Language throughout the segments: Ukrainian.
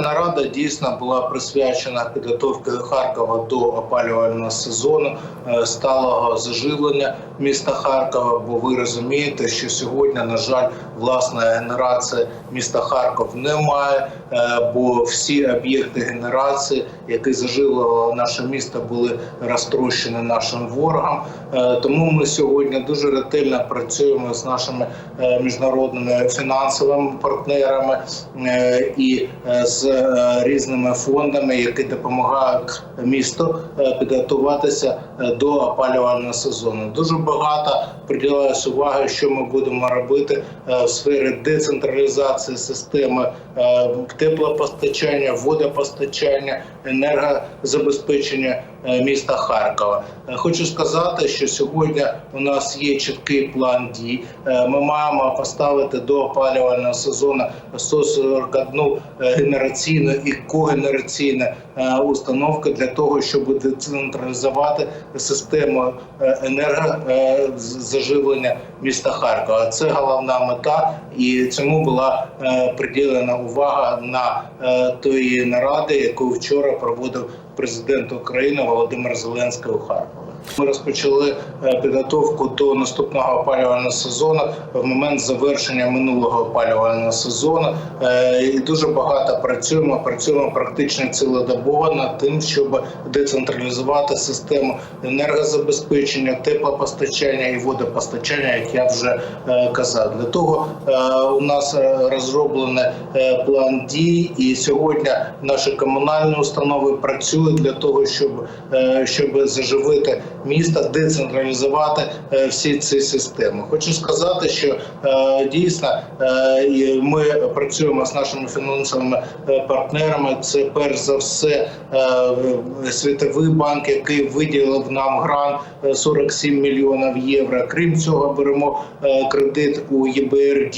Нарада дійсно була присвячена підготовці Харкова до опалювального сезону е, сталого заживлення міста Харкова. Бо ви розумієте, що сьогодні, на жаль, власної генерації міста Харков немає, е, бо всі об'єкти генерації, які заживлювали наше місто, були розтрощені нашим ворогом. Е, Тому ми сьогодні дуже ретельно працюємо з нашими міжнародними фінансовими партнерами і е, з е, різними фондами, які допомагають місту е, підготуватися е, до опалювального сезону. Дуже багато приділялось уваги, що ми будемо робити в сфері децентралізації системи теплопостачання, водопостачання, енергозабезпечення міста Харкова. Хочу сказати, що сьогодні у нас є чіткий план дій. Ми маємо поставити до опалювального сезону 141 е, генераційну і когенераційну е, установки для того, щоб децентралізувати систему е, енергозаживлення міста Харкова. Це головна мета, і цьому була е, приділена увага на е, тої наради, яку вчора проводив президент України Володимир Зеленський у Харкові. Ми розпочали е, підготовку до наступного опалювального сезону в момент завершення минулого опалювального сезону. Е, І дуже багато працюємо. Працюємо практично цілодобово над тим, щоб децентралізувати систему енергозабезпечення, теплопостачання і водопостачання, як я вже е, казав. Для того у нас розроблений план дій, і сьогодні наші комунальні установи працюють для того, щоб, щоб заживити міста, децентралізувати е, всі ці системи. Хочу сказати, що е, дійсно е, ми працюємо з нашими фінансовими партнерами. Це перш за все Світовий банк, який виділив нам грант е, 47 мільйонів євро. Крім цього, беремо кредит у ЄБРД.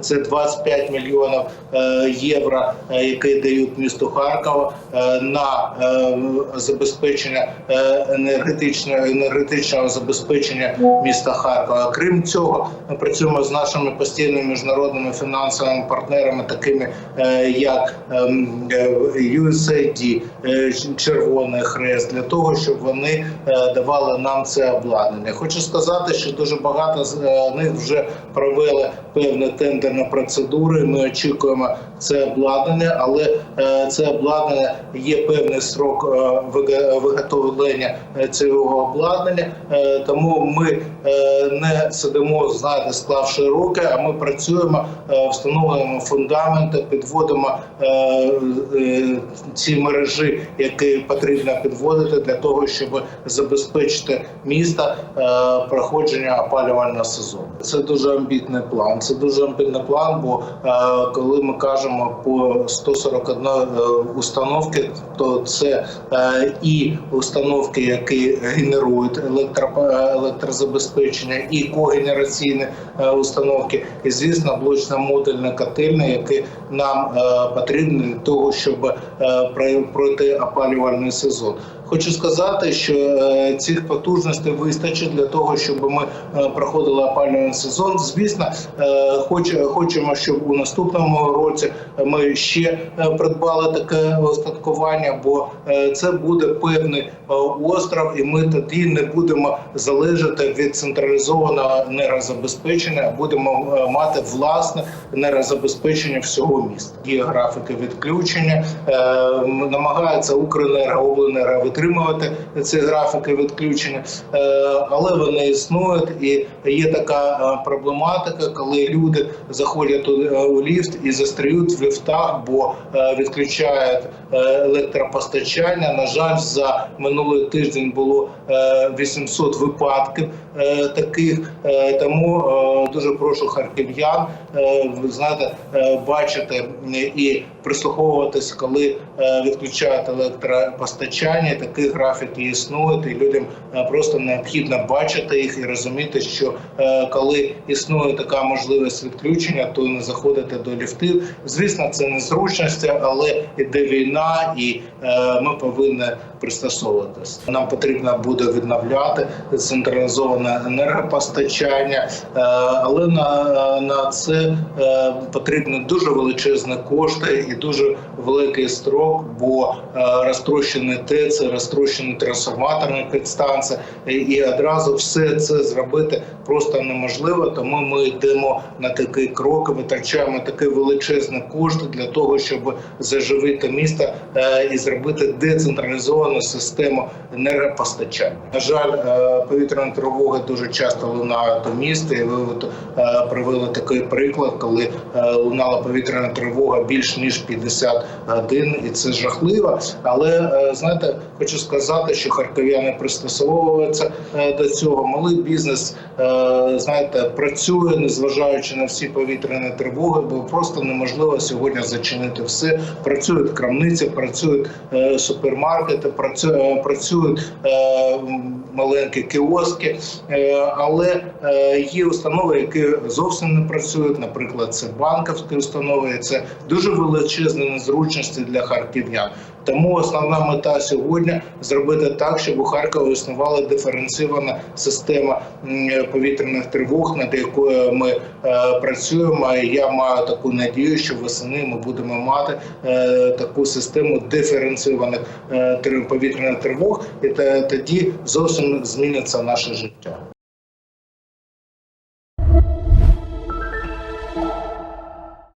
Це 25 мільйонів євро, які дають місту Харкова на забезпечення е, енергетичного забезпечення міста Харкова. Крім цього, ми працюємо з нашими постійними міжнародними фінансовими партнерами, такими е, як ем, е, USAID, е, Червоний Хрест, для того, щоб вони давали нам це обладнання. Хочу сказати, що дуже багато з них вже провели певні тендерні процедури. Ми очікуємо це обладнання, але е, це обладнання є певний срок е, виготовлення е, цього обладнання. Тому ми не сидимо, знаєте, склавши руки, а ми працюємо, встановлюємо фундаменти, підводимо ці мережі, які потрібно підводити для того, щоб забезпечити місто е, проходження опалювального сезону. Це дуже амбітний план. Це дуже амбітний план, бо коли ми кажемо по 141 е, установки, то це е, і установки, які генерують електро, е, електрозабезпечення, і когенераційні установки, і звісно, блочно-модульна котельня, які нам потрібні для того, щоб про- пройти опалювальний сезон. Хочу сказати, що е, цих потужностей вистачить для того, щоб ми е, проходили опалювальний сезон. Звісно, е, хоч, хочемо, щоб у наступному році ми ще придбали таке устаткування, бо це буде певний остров, і ми тоді не будемо залежати від централізованого енергозабезпечення, а будемо мати власне енергозабезпечення всього міста. Є графіки відключення, намагається Укренерго, обленерго витримувати ці графіки відключення, е, але вони існують і є така е, проблематика, коли люди заходять у, е, ліфт і застряють в ліфтах, бо відключають електропостачання. На жаль, за минулий тиждень було е, 800 випадків таких. Е, Тому е, дуже прошу харків'ян, е, знаєте, е, бачити і прислуховуватись, коли е, відключають електропостачання. Такі графіки існують, і людям е, просто необхідно бачити їх і розуміти, що е, коли існує така можливість відключення, то не заходити до ліфтів. Звісно, це незручності, але іде війна, і е, ми повинні пристосовуватись. Нам потрібно буде відновляти централізоване енергопостачання, е, але на, на це е, потрібні дуже величезні кошти і дуже великий строк, бо е, розтрощені ТЕЦ, розтрощені трансформаторні підстанції, і- одразу все це зробити просто неможливо. Тому ми йдемо на такий крок, витрачаємо такі величезні кошти для того, щоб заживити місто і зробити децентралізовану систему енергопостачання. На жаль, повітряна тривога дуже часто лунає до міста. І ви от, е, привели такий приклад, коли е, лунала повітряна тривога більш ніж 50 годин, і це жахливо. Але е, знаєте, хочу сказати, що харків'яни пристосовуються е, до цього. Малий бізнес е, знаєте працює, незважаючи на всі повітряні тривоги, бо просто неможливо сьогодні зачинити все. Працюють крамниці, працюють е, супермаркети, працю- е, працюють е, маленькі кіоски, але е, є установи, які зовсім не працюють. Наприклад, це банківські установи. Це дуже величезні незручності для харків'ян. Тому основна мета сьогодні зробити так, щоб у Харкові існувала диференційована система повітряних тривог, над якою ми е, працюємо. Я маю таку надію, що восени ми будемо мати е, таку систему диференційованих е, повітряних тривог, і тоді зовсім зміниться наше життя.